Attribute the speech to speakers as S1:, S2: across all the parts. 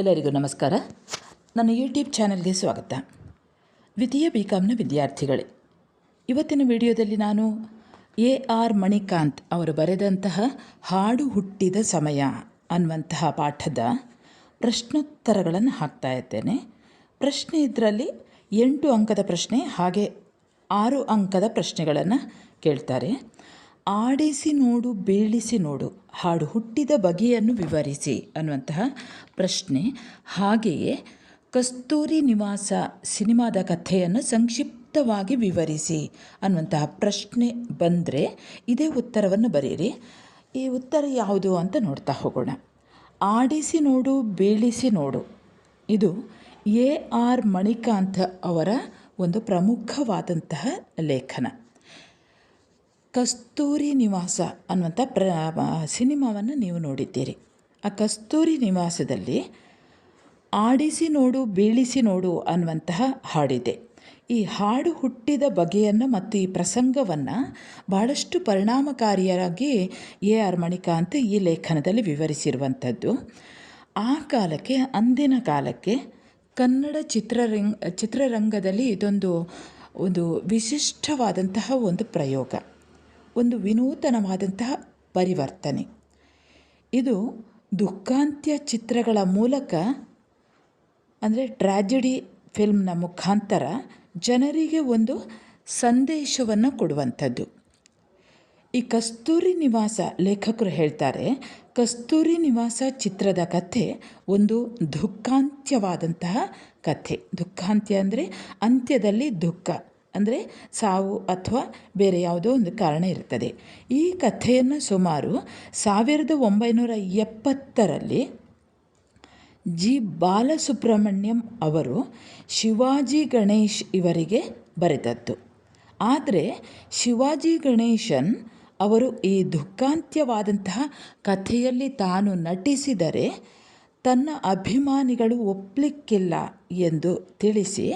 S1: ಎಲ್ಲರಿಗೂ ನಮಸ್ಕಾರ. ನನ್ನ ಯೂಟ್ಯೂಬ್ ಚಾನಲ್ಗೆ ಸ್ವಾಗತ. ದ್ವಿತೀಯ ಬಿ ಕಾಮ್ನ ವಿದ್ಯಾರ್ಥಿಗಳೇ, ಇವತ್ತಿನ ವಿಡಿಯೋದಲ್ಲಿ ನಾನು ಎ ಆರ್ ಮಣಿಕಾಂತ್ ಅವರು ಬರೆದಂತಹ ಹಾಡು ಹುಟ್ಟಿದ ಸಮಯ ಅನ್ನುವಂತಹ ಪಾಠದ ಪ್ರಶ್ನೋತ್ತರಗಳನ್ನು ಹಾಕ್ತಾ ಇದ್ದೇನೆ. ಪ್ರಶ್ನೆ ಇದರಲ್ಲಿ ಎಂಟು ಅಂಕದ ಪ್ರಶ್ನೆ ಹಾಗೆ ಆರು ಅಂಕದ ಪ್ರಶ್ನೆಗಳನ್ನು ಕೇಳ್ತಾರೆ. ಆಡಿಸಿ ನೋಡು, ಬೀಳಿಸಿ ನೋಡು, ಹಾಡು ಹುಟ್ಟಿದ ಬಗೆಯನ್ನು ವಿವರಿಸಿ ಅನ್ನುವಂತಹ ಪ್ರಶ್ನೆ. ಹಾಗೆಯೇ ಕಸ್ತೂರಿ ನಿವಾಸ ಸಿನಿಮಾದ ಕಥೆಯನ್ನು ಸಂಕ್ಷಿಪ್ತವಾಗಿ ವಿವರಿಸಿ ಅನ್ನುವಂತಹ ಪ್ರಶ್ನೆ ಬಂದರೆ ಇದೇ ಉತ್ತರವನ್ನು ಬರೀರಿ. ಈ ಉತ್ತರ ಯಾವುದು ಅಂತ ನೋಡ್ತಾ ಹೋಗೋಣ. ಆಡಿಸಿ ನೋಡು, ಬೀಳಿಸಿ ನೋಡು. ಇದು ಎ ಆರ್ ಮಣಿಕಾಂತ್ ಅವರ ಒಂದು ಪ್ರಮುಖವಾದಂತಹ ಲೇಖನ. ಕಸ್ತೂರಿ ನಿವಾಸ ಅನ್ನುವಂಥ ಪ್ರ ಸಿನಿಮಾವನ್ನು ನೀವು ನೋಡಿದ್ದೀರಿ. ಆ ಕಸ್ತೂರಿ ನಿವಾಸದಲ್ಲಿ ಆಡಿಸಿ ನೋಡು, ಬೀಳಿಸಿ ನೋಡು ಅನ್ನುವಂತಹ ಹಾಡಿದೆ. ಈ ಹಾಡು ಹುಟ್ಟಿದ ಬಗೆಯನ್ನು ಮತ್ತು ಈ ಪ್ರಸಂಗವನ್ನು ಬಹಳಷ್ಟು ಪರಿಣಾಮಕಾರಿಯಾಗಿ ಎ ಆರ್ ಮಣಿಕಾಂತ್ ಈ ಲೇಖನದಲ್ಲಿ ವಿವರಿಸಿರುವಂಥದ್ದು. ಆ ಕಾಲಕ್ಕೆ, ಅಂದಿನ ಕಾಲಕ್ಕೆ ಕನ್ನಡ ಚಿತ್ರರಂಗ, ಚಿತ್ರರಂಗದಲ್ಲಿ ಇದೊಂದು, ಒಂದು ವಿಶಿಷ್ಟವಾದಂತಹ ಒಂದು ಪ್ರಯೋಗ. ಒಂದು ವಿನೂತನವಾದಂತಹ ಪರಿವರ್ತನೆ. ಇದು ದುಃಖಾಂತ್ಯ ಚಿತ್ರಗಳ ಮೂಲಕ, ಅಂದರೆ ಟ್ರ್ಯಾಜಿಡಿ ಫಿಲ್ಮ್ನ ಮುಖಾಂತರ ಜನರಿಗೆ ಒಂದು ಸಂದೇಶವನ್ನು ಕೊಡುವಂಥದ್ದು. ಈ ಕಸ್ತೂರಿ ನಿವಾಸ ಲೇಖಕರು ಹೇಳ್ತಾರೆ, ಕಸ್ತೂರಿ ನಿವಾಸ ಚಿತ್ರದ ಕಥೆ ಒಂದು ದುಃಖಾಂತ್ಯವಾದಂತಹ ಕಥೆ. ದುಃಖಾಂತ್ಯ ಅಂದರೆ ಅಂತ್ಯದಲ್ಲಿ ದುಃಖ. ಅಂದರೆ ಸಾವು ಅಥವಾ ಬೇರೆ ಯಾವುದೋ ಒಂದು ಕಾರಣ ಇರ್ತದೆ ಈ ಕಥೆಯನ್ನು ಸುಮಾರು ಸಾವಿರದ ಒಂಬೈನೂರ ಎಪ್ಪತ್ತರಲ್ಲಿ ಜಿ. ಬಾಲಸುಬ್ರಹ್ಮಣ್ಯಂ ಅವರು ಶಿವಾಜಿ ಗಣೇಶ್ ಇವರಿಗೆ ಬರೆದದ್ದು. ಆದರೆ ಶಿವಾಜಿ ಗಣೇಶನ್ ಅವರು ಈ ದುಃಖಾಂತ್ಯವಾದಂತಹ ಕಥೆಯಲ್ಲಿ ತಾನು ನಟಿಸಿದರೆ ತನ್ನ ಅಭಿಮಾನಿಗಳು ಒಪ್ಪಲಿಕ್ಕಿಲ್ಲ ಎಂದು ತಿಳಿಸಿ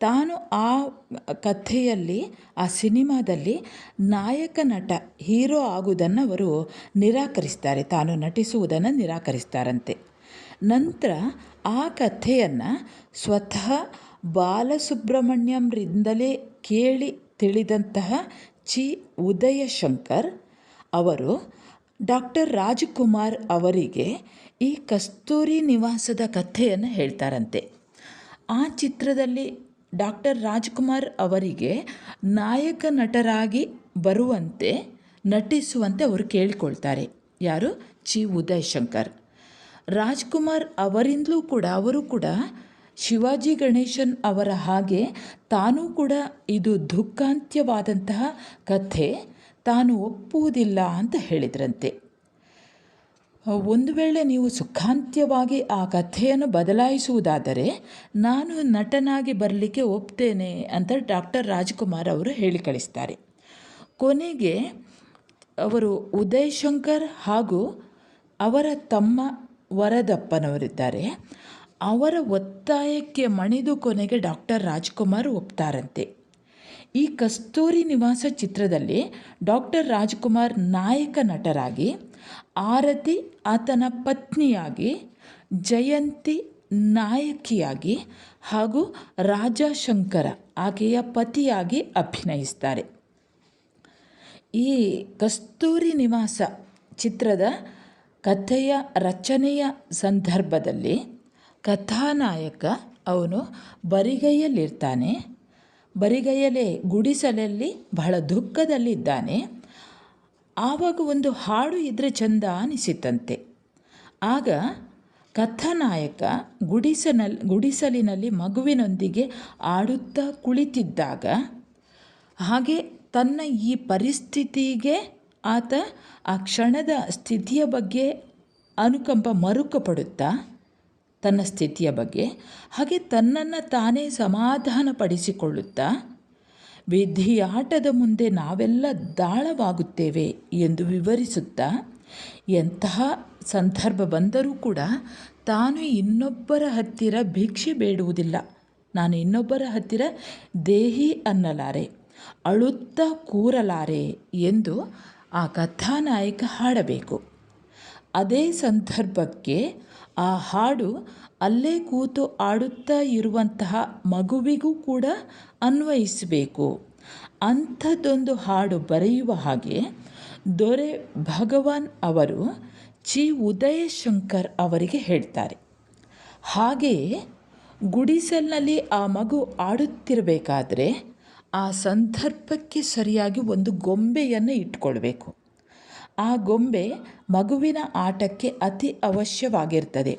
S1: ತಾನು ಆ ಕಥೆಯಲ್ಲಿ, ಆ ಸಿನಿಮಾದಲ್ಲಿ ನಾಯಕ ನಟ, ಹೀರೋ ಆಗುವುದನ್ನು ಅವರು ನಿರಾಕರಿಸ್ತಾರೆ. ತಾನು ನಟಿಸುವುದನ್ನು ನಿರಾಕರಿಸ್ತಾರಂತೆ. ನಂತರ ಆ ಕಥೆಯನ್ನು ಸ್ವತಃ ಬಾಲಸುಬ್ರಹ್ಮಣ್ಯಂರಿಂದಲೇ ಕೇಳಿ ತಿಳಿದಂತಹ ಚಿ. ಉದಯಶಂಕರ್ ಅವರು ಡಾಕ್ಟರ್ ರಾಜ್ಕುಮಾರ್ ಅವರಿಗೆ ಈ ಕಸ್ತೂರಿ ನಿವಾಸದ ಕಥೆಯನ್ನು ಹೇಳ್ತಾರಂತೆ. ಆ ಚಿತ್ರದಲ್ಲಿ ಡಾಕ್ಟರ್ ರಾಜ್ಕುಮಾರ್ ಅವರಿಗೆ ನಾಯಕ ನಟರಾಗಿ ಬರುವಂತೆ, ನಟಿಸುವಂತೆ ಅವರು ಕೇಳಿಕೊಳ್ತಾರೆ. ಯಾರು? ಚಿ ಉದಯ್ ಶಂಕರ್ ರಾಜ್ಕುಮಾರ್ ಅವರಿಂದಲೂ ಕೂಡ, ಅವರು ಕೂಡ ಶಿವಾಜಿ ಗಣೇಶನ್ ಅವರ ಹಾಗೆ ತಾನೂ ಕೂಡ ಇದು ದುಃಖಾಂತ್ಯವಾದಂತಹ ಕಥೆ. ತಾನು ಒಪ್ಪುವುದಿಲ್ಲ ಅಂತ ಹೇಳಿದ್ರಂತೆ. ಒಂದು ವೇಳೆ ನೀವು ಸುಖಾಂತ್ಯವಾಗಿ ಆ ಕಥೆಯನ್ನು ಬದಲಾಯಿಸುವುದಾದರೆ ನಾನು ನಟನಾಗಿ ಬರಲಿಕ್ಕೆ ಒಪ್ತೇನೆ ಅಂತ ಡಾಕ್ಟರ್ ರಾಜ್ಕುಮಾರ್ ಅವರು ಹೇಳಿ ಕಳಿಸ್ತಾರೆ. ಕೊನೆಗೆ ಅವರು ಉದಯ್ ಶಂಕರ್ ಹಾಗೂ ಅವರ ತಮ್ಮ ವರದಪ್ಪನವರಿದ್ದಾರೆ. ಅವರ ಒತ್ತಾಯಕ್ಕೆ ಮಣಿದು ಕೊನೆಗೆ ಡಾಕ್ಟರ್ ರಾಜ್ಕುಮಾರ್ ಒಪ್ತಾರಂತೆ. ಈ ಕಸ್ತೂರಿ ನಿವಾಸ ಚಿತ್ರದಲ್ಲಿ ಡಾಕ್ಟರ್ ರಾಜ್ಕುಮಾರ್ ನಾಯಕ ನಟರಾಗಿ ಆರತಿ ಆತನ ಪತ್ನಿಯಾಗಿ, ಜಯಂತಿ ನಾಯಕಿಯಾಗಿ ಹಾಗೂ ರಾಜಶಂಕರ ಆಕೆಯ ಪತಿಯಾಗಿ ಅಭಿನಯಿಸ್ತಾರೆ. ಈ ಕಸ್ತೂರಿ ನಿವಾಸ ಚಿತ್ರದ ಕಥೆಯ ರಚನೆಯ ಸಂದರ್ಭದಲ್ಲಿ ಕಥಾನಾಯಕ ಅವನು ಬರಿಗೈಯಲ್ಲಿರ್ತಾನೆ. ಬರಿಗೈಯಲ್ಲೇ ಗುಡಿಸಲಲ್ಲಿ ಬಹಳ ದುಃಖದಲ್ಲಿದ್ದಾನೆ. ಆವಾಗ ಒಂದು ಹಾಡು ಇದ್ದರೆ ಚಂದ ಅನಿಸಿತಂತೆ. ಆಗ ಕಥಾನಾಯಕ ಗುಡಿಸನಲ್, ಗುಡಿಸಲಿನಲ್ಲಿ ಮಗುವಿನೊಂದಿಗೆ ಆಡುತ್ತಾ ಕುಳಿತಿದ್ದಾಗ, ಹಾಗೆ ತನ್ನ ಈ ಪರಿಸ್ಥಿತಿಗೆ ಆತ ಆ ಕ್ಷಣದ ಸ್ಥಿತಿಯ ಬಗ್ಗೆ ಅನುಕಂಪ ಮರುಕ ಪಡುತ್ತಾ ತನ್ನ ಸ್ಥಿತಿಯ ಬಗ್ಗೆ, ಹಾಗೆ ತನ್ನನ್ನು ತಾನೇ ಸಮಾಧಾನಪಡಿಸಿಕೊಳ್ಳುತ್ತಾ ವಿಧಿಯಾಟದ ಮುಂದೆ ನಾವೆಲ್ಲ ದಾಳವಾಗುತ್ತೇವೆ ಎಂದು ವಿವರಿಸುತ್ತಾ ಎಂತಹ ಸಂದರ್ಭ ಬಂದರೂ ಕೂಡ ತಾನು ಇನ್ನೊಬ್ಬರ ಹತ್ತಿರ ಭಿಕ್ಷೆ ಬೇಡುವುದಿಲ್ಲ. ನಾನು ಇನ್ನೊಬ್ಬರ ಹತ್ತಿರ ದೇಹಿ ಅನ್ನಲಾರೆ, ಅಳುತ್ತಾ ಕೂರಲಾರೆ ಎಂದು ಆ ಕಥಾನಾಯಕ ಹಾಡಬೇಕು. ಅದೇ ಸಂದರ್ಭಕ್ಕೆ ಆ ಹಾಡು ಅಲ್ಲೇ ಕೂತು ಆಡುತ್ತಾ ಇರುವಂತಹ ಮಗುವಿಗೂ ಕೂಡ ಅನ್ವಯಿಸಬೇಕು. ಅಂಥದ್ದೊಂದು ಹಾಡು ಬರೆಯುವ ಹಾಗೆ ದೊರೆ ಭಗವಾನ್ ಅವರು ಚಿ ಉದಯಶಂಕರ್ ಅವರಿಗೆ ಹೇಳ್ತಾರೆ. ಹಾಗೆಯೇ ಗುಡಿಸಲಿನಲ್ಲಿ ಆ ಮಗು ಆಡುತ್ತಿರಬೇಕಾದ್ರೆ ಆ ಸಂದರ್ಭಕ್ಕೆ ಸರಿಯಾಗಿ ಒಂದು ಗೊಂಬೆಯನ್ನು ಇಟ್ಕೊಳ್ಬೇಕು. ಆ ಗೊಂಬೆ ಮಗುವಿನ ಆಟಕ್ಕೆ ಅತಿ ಅವಶ್ಯವಾಗಿರ್ತದೆ.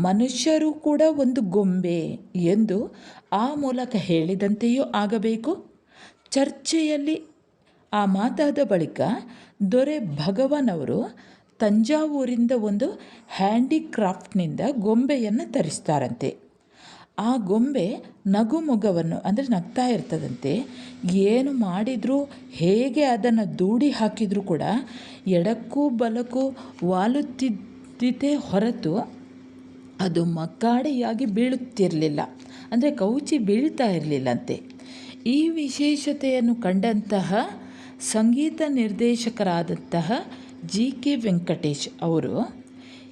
S1: ಮನುಷ್ಯರು ಕೂಡ ಒಂದು ಗೊಂಬೆ ಎಂದು ಆ ಮೂಲಕ ಹೇಳಿದಂತೆಯೂ ಆಗಬೇಕು. ಚರ್ಚೆಯಲ್ಲಿ ಆ ಮಾತಾದ ಬಳಿಕ ದೊರೆ ಭಗವನವರು ತಂಜಾವೂರಿಂದ ಒಂದು ಹ್ಯಾಂಡಿಕ್ರಾಫ್ಟ್ನಿಂದ ಗೊಂಬೆಯನ್ನು ತರಿಸ್ತಾರಂತೆ. ಆ ಗೊಂಬೆ ನಗುಮೊಗವನ್ನು ಅಂದರೆ ನಗ್ತಾ ಇರ್ತದಂತೆ. ಏನು ಮಾಡಿದರೂ, ಹೇಗೆ ಅದನ್ನು ದೂಡಿ ಹಾಕಿದರೂ ಕೂಡ ಎಡಕ್ಕೂ ಬಲಕ್ಕೂ ವಾಲುತ್ತಿದ್ದೇ ಹೊರತು ಅದು ಮಕ್ಕಾಡಿಯಾಗಿ ಬೀಳುತ್ತಿರಲಿಲ್ಲ. ಅಂದರೆ ಕೌಚಿ ಬೀಳ್ತಾ ಇರಲಿಲ್ಲಂತೆ. ಈ ವಿಶೇಷತೆಯನ್ನು ಕಂಡಂತಹ ಸಂಗೀತ ನಿರ್ದೇಶಕರಾದಂತಹ ಜಿ ಕೆ ವೆಂಕಟೇಶ್ ಅವರು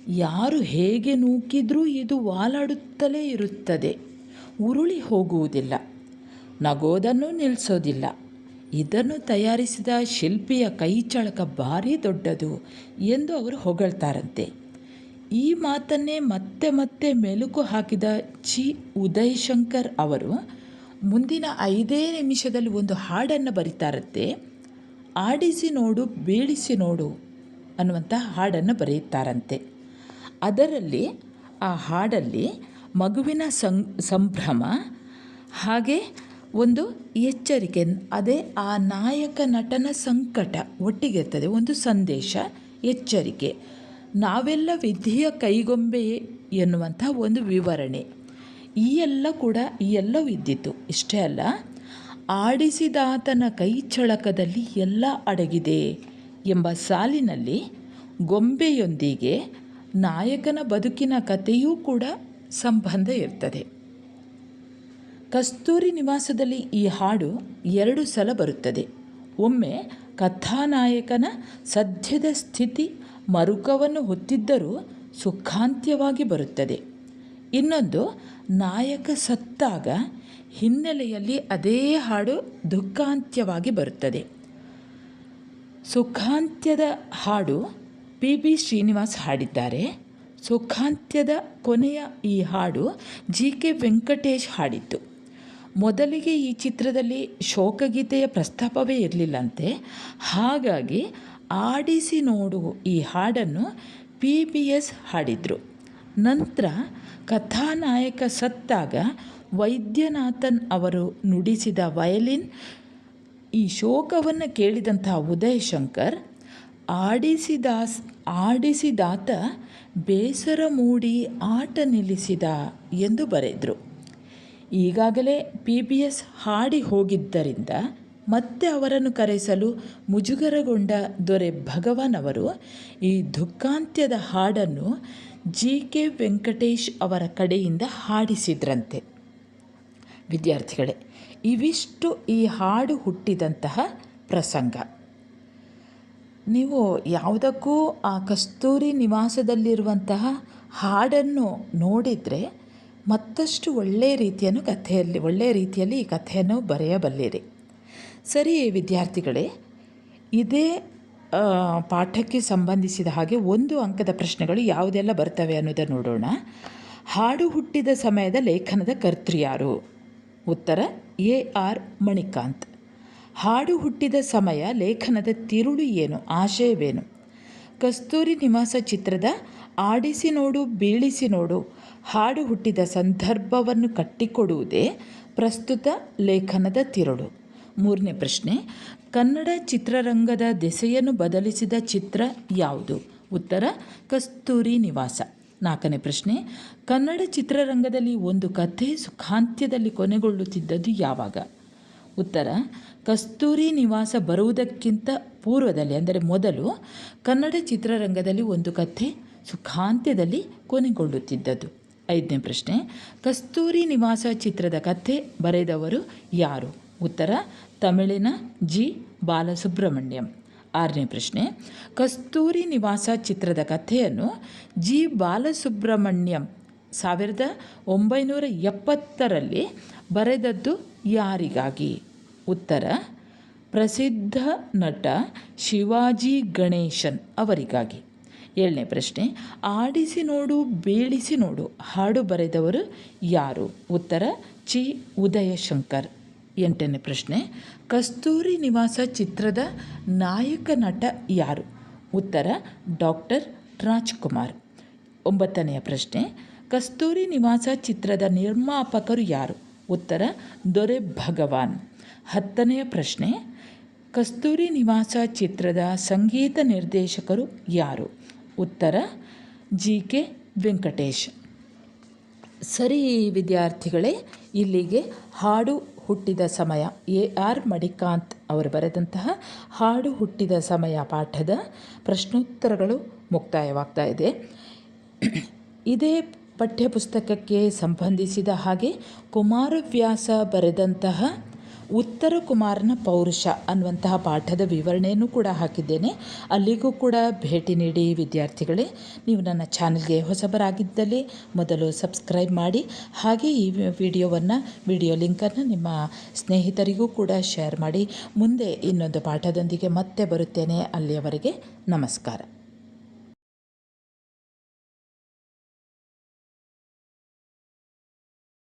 S1: ಯಾರು ಹೇಗೆ ನೂಕಿದ್ರೂ ಇದು ವಾಲಾಡುತ್ತಲೇ ಇರುತ್ತದೆ. ಉರುಳಿ ಹೋಗುವುದಿಲ್ಲ. ನಗೋದನ್ನು ನಿಲ್ಲಿಸೋದಿಲ್ಲ ಇದನ್ನು ತಯಾರಿಸಿದ ಶಿಲ್ಪಿಯ ಕೈಚಳಕ ಭಾರಿ ದೊಡ್ಡದು ಎಂದು ಅವರು ಹೊಗಳ್ತಾರಂತೆ. ಈ ಮಾತನ್ನೇ ಮತ್ತೆ ಮತ್ತೆ ಮೆಲುಕು ಹಾಕಿದ ಚಿ ಉದಯಶಂಕರ್ ಅವರು ಮುಂದಿನ ಐದೇ ನಿಮಿಷದಲ್ಲಿ ಒಂದು ಹಾಡನ್ನು ಬರೀತಾರಂತೆ. ಆಡಿಸಿ ನೋಡು, ಬೀಳಿಸಿ ನೋಡು ಅನ್ನುವಂಥ ಹಾಡನ್ನು ಬರೆಯುತ್ತಾರಂತೆ. ಅದರಲ್ಲಿ, ಆ ಹಾಡಲ್ಲಿ ಮಗುವಿನ ಸಂಭ್ರಮ, ಹಾಗೆ ಒಂದು ಎಚ್ಚರಿಕೆ, ಅದೇ ಆ ನಾಯಕ ನಟನ ಸಂಕಟ ಒಟ್ಟಿಗೆ ಇರ್ತದೆ ಒಂದು ಸಂದೇಶ, ಎಚ್ಚರಿಕೆ. ನಾವೆಲ್ಲ ವಿದ್ಯೆಯ ಕೈಗೊಂಬೆ ಎನ್ನುವಂಥ ಒಂದು ವಿವರಣೆ. ಈ ಎಲ್ಲ ಕೂಡ ಈ ಎಲ್ಲವೂ ಇದ್ದಿತ್ತು. ಇಷ್ಟೇ ಅಲ್ಲ, ಆಡಿಸಿದಾತನ ಕೈ ಚಳಕದಲ್ಲಿ ಎಲ್ಲ ಅಡಗಿದೆ ಎಂಬ ಸಾಲಿನಲ್ಲಿ ಗೊಂಬೆಯೊಂದಿಗೆ ನಾಯಕನ ಬದುಕಿನ ಕಥೆಯೂ ಕೂಡ ಸಂಬಂಧ ಇರ್ತದೆ. ಕಸ್ತೂರಿ ನಿವಾಸದಲ್ಲಿ ಈ ಹಾಡು ಎರಡು ಸಲ ಬರುತ್ತದೆ. ಒಮ್ಮೆ ಕಥಾನಾಯಕನ ಸದ್ಯದ ಸ್ಥಿತಿ ಮರುಕವನ್ನು ಹೊತ್ತಿದ್ದರೂ ಸುಖಾಂತ್ಯವಾಗಿ ಬರುತ್ತದೆ. ಇನ್ನೊಂದು ನಾಯಕ ಸತ್ತಾಗ ಹಿನ್ನೆಲೆಯಲ್ಲಿ ಅದೇ ಹಾಡು ದುಃಖಾಂತ್ಯವಾಗಿ ಬರುತ್ತದೆ. ಸುಖಾಂತ್ಯದ ಹಾಡು ಪಿ ಬಿ ಶ್ರೀನಿವಾಸ್ ಹಾಡಿದ್ದಾರೆ. ಸುಖಾಂತ್ಯದ ಕೊನೆಯ ಈ ಹಾಡು ಜಿ ಕೆ ವೆಂಕಟೇಶ್ ಹಾಡಿತ್ತು ಮೊದಲಿಗೆ ಈ ಚಿತ್ರದಲ್ಲಿ ಶೋಕಗೀತೆಯ ಪ್ರಸ್ತಾಪವೇ ಇರಲಿಲ್ಲಂತೆ. ಹಾಗಾಗಿ ಆಡಿಸಿ ನೋಡು ಈ ಹಾಡನ್ನು ಪಿ ಬಿ ಎಸ್ ಹಾಡಿದರು. ನಂತರ ಕಥಾನಾಯಕ ಸತ್ತಾಗ ವೈದ್ಯನಾಥನ್ ಅವರು ನುಡಿಸಿದ ವಯಲಿನ್ ಈ ಶೋಕವನ್ನು ಕೇಳಿದಂತಹ ಉದಯಶಂಕರ್ ಆಡಿಸಿದಾಸ್ ಆಡಿಸಿದಾತ ಬೇಸರ ಮೂಡಿ ಆಟ ನಿಲ್ಲಿಸಿದ ಎಂದು ಬರೆದರು. ಈಗಾಗಲೇ ಪಿ ಬಿ ಎಸ್ ಹಾಡಿ ಹೋಗಿದ್ದರಿಂದ ಮತ್ತೆ ಅವರನ್ನು ಕರೆಸಲು ಮುಜುಗರಗೊಂಡ ದೊರೆ ಭಗವಾನ್ ಅವರು ಈ ದುಃಖಾಂತ್ಯದ ಹಾಡನ್ನು ಜಿ ಕೆ ವೆಂಕಟೇಶ್ ಅವರ ಕಡೆಯಿಂದ ಹಾಡಿಸಿದ್ರಂತೆ. ವಿದ್ಯಾರ್ಥಿಗಳೇ, ಇವಿಷ್ಟು ಈ ಹಾಡು ಹುಟ್ಟಿದಂತಹ ಪ್ರಸಂಗ. ನೀವು ಯಾವುದಕ್ಕೂ ಆ ಕಸ್ತೂರಿ ನಿವಾಸದಲ್ಲಿರುವಂತಹ ಹಾಡನ್ನು ನೋಡಿದರೆ ಮತ್ತಷ್ಟು ಒಳ್ಳೆಯ ರೀತಿಯನ್ನು ಕಥೆಯಲ್ಲಿ ಒಳ್ಳೆಯ ರೀತಿಯಲ್ಲಿ ಈ ಕಥೆಯನ್ನು ಬರೆಯಬಲ್ಲಿರಿ. ಸರಿ ವಿದ್ಯಾರ್ಥಿಗಳೇ, ಇದೇ ಪಾಠಕ್ಕೆ ಸಂಬಂಧಿಸಿದ ಹಾಗೆ ಒಂದು ಅಂಕದ ಪ್ರಶ್ನೆಗಳು ಯಾವುದೆಲ್ಲ ಬರ್ತವೆ ಅನ್ನೋದನ್ನು ನೋಡೋಣ. ಹಾಡು ಹುಟ್ಟಿದ ಸಮಯದ ಲೇಖನದ ಕರ್ತೃ ಯಾರು? ಉತ್ತರ, ಎ ಆರ್ ಮಣಿಕಾಂತ್. ಹಾಡು ಹುಟ್ಟಿದ ಸಮಯ ಲೇಖನದ ತಿರುಳು ಏನು, ಆಶಯವೇನು? ಕಸ್ತೂರಿ ನಿವಾಸ ಚಿತ್ರದ ಆಡಿಸಿ ನೋಡು, ಬೀಳಿಸಿ ನೋಡು, ಹಾಡು ಹುಟ್ಟಿದ ಸಂದರ್ಭವನ್ನು ಕಟ್ಟಿಕೊಡುವುದೇ ಪ್ರಸ್ತುತ ಲೇಖನದ ತಿರುಳು. ಮೂರನೇ ಪ್ರಶ್ನೆ, ಕನ್ನಡ ಚಿತ್ರರಂಗದ ದೆಸೆಯನ್ನು ಬದಲಿಸಿದ ಚಿತ್ರ ಯಾವುದು? ಉತ್ತರ, ಕಸ್ತೂರಿ ನಿವಾಸ. ನಾಲ್ಕನೇ ಪ್ರಶ್ನೆ, ಕನ್ನಡ ಚಿತ್ರರಂಗದಲ್ಲಿ ಒಂದು ಕಥೆ ಸುಖಾಂತ್ಯದಲ್ಲಿ ಕೊನೆಗೊಳ್ಳುತ್ತಿದ್ದದ್ದು ಯಾವಾಗ? ಉತ್ತರ, ಕಸ್ತೂರಿ ನಿವಾಸ ಬರುವುದಕ್ಕಿಂತ ಪೂರ್ವದಲ್ಲಿ, ಅಂದರೆ ಮೊದಲು ಕನ್ನಡ ಚಿತ್ರರಂಗದಲ್ಲಿ ಒಂದು ಕಥೆ ಸುಖಾಂತ್ಯದಲ್ಲಿ ಕೊನೆಗೊಳ್ಳುತ್ತಿದ್ದದ್ದು. ಐದನೇ ಪ್ರಶ್ನೆ, ಕಸ್ತೂರಿ ನಿವಾಸ ಚಿತ್ರದ ಕಥೆ ಬರೆದವರು ಯಾರು? ಉತ್ತರ, ತಮಿಳಿನ ಜಿ. ಬಾಲಸುಬ್ರಹ್ಮಣ್ಯಂ. ಆರನೇ ಪ್ರಶ್ನೆ, ಕಸ್ತೂರಿ ನಿವಾಸ ಚಿತ್ರದ ಕಥೆಯನ್ನು ಜಿ. ಬಾಲಸುಬ್ರಹ್ಮಣ್ಯಂ ಸಾವಿರದ ಒಂಬೈನೂರ ಎಪ್ಪತ್ತರಲ್ಲಿ ಬರೆದದ್ದು ಯಾರಿಗಾಗಿ? ಉತ್ತರ, ಪ್ರಸಿದ್ಧ ನಟ ಶಿವಾಜಿ ಗಣೇಶನ್ ಅವರಿಗಾಗಿ. ಏಳನೇ ಪ್ರಶ್ನೆ, ಆಡಿಸಿ ನೋಡು, ಬೀಳಿಸಿ ನೋಡು, ಹಾಡು ಬರೆದವರು ಯಾರು? ಉತ್ತರ, ಚಿ. ಉದಯಶಂಕರ್. ಎಂಟನೇ ಪ್ರಶ್ನೆ, ಕಸ್ತೂರಿ ನಿವಾಸ ಚಿತ್ರದ ನಾಯಕ ನಟ ಯಾರು? ಉತ್ತರ, ಡಾಕ್ಟರ್ ರಾಜ್ಕುಮಾರ್. ಒಂಬತ್ತನೆಯ ಪ್ರಶ್ನೆ, ಕಸ್ತೂರಿ ನಿವಾಸ ಚಿತ್ರದ ನಿರ್ಮಾಪಕರು ಯಾರು? ಉತ್ತರ, ದೊರೆ ಭಗವಾನ್. ಹತ್ತನೆಯ ಪ್ರಶ್ನೆ, ಕಸ್ತೂರಿ ನಿವಾಸ ಚಿತ್ರದ ಸಂಗೀತ ನಿರ್ದೇಶಕರು ಯಾರು? ಉತ್ತರ ಜಿ ಕೆ ವೆಂಕಟೇಶ್. ಸರಿ ವಿದ್ಯಾರ್ಥಿಗಳೇ, ಇಲ್ಲಿಗೆ ಹಾಡು ಹುಟ್ಟಿದ ಸಮಯ. ಎ ಆರ್ ಮಡಿಕಾಂತ್ ಅವರು ಬರೆದಂತಹ ಹಾಡು ಹುಟ್ಟಿದ ಸಮಯ ಪಾಠದ ಪ್ರಶ್ನೋತ್ತರಗಳು ಮುಕ್ತಾಯವಾಗ್ತಾ ಇದೆ. ಇದೇ ಪಠ್ಯಪುಸ್ತಕಕ್ಕೆ ಸಂಬಂಧಿಸಿದ ಹಾಗೆ ಕುಮಾರವ್ಯಾಸ ಬರೆದಂತಹ ಉತ್ತರ ಕುಮಾರನ ಪೌರುಷ ಅನ್ನುವಂತಹ ಪಾಠದ ವಿವರಣೆಯನ್ನು ಕೂಡ ಹಾಕಿದ್ದೇನೆ. ಅಲ್ಲಿಗೂ ಕೂಡ ಭೇಟಿ ನೀಡಿ ವಿದ್ಯಾರ್ಥಿಗಳೇ, ನೀವು ನನ್ನ ಚಾನಲ್ಗೆ ಹೊಸಬರಾಗಿದ್ದಲ್ಲಿ ಮೊದಲು ಸಬ್ಸ್ಕ್ರೈಬ್ ಮಾಡಿ, ಹಾಗೆ ಈ ವಿಡಿಯೋವನ್ನು, ವಿಡಿಯೋ ಲಿಂಕನ್ನು ನಿಮ್ಮ ಸ್ನೇಹಿತರಿಗೂ ಕೂಡ ಶೇರ್ ಮಾಡಿ. ಮುಂದೆ ಇನ್ನೊಂದು ಪಾಠದೊಂದಿಗೆ ಮತ್ತೆ ಬರುತ್ತೇನೆ. ಅಲ್ಲಿಯವರೆಗೆ ನಮಸ್ಕಾರ.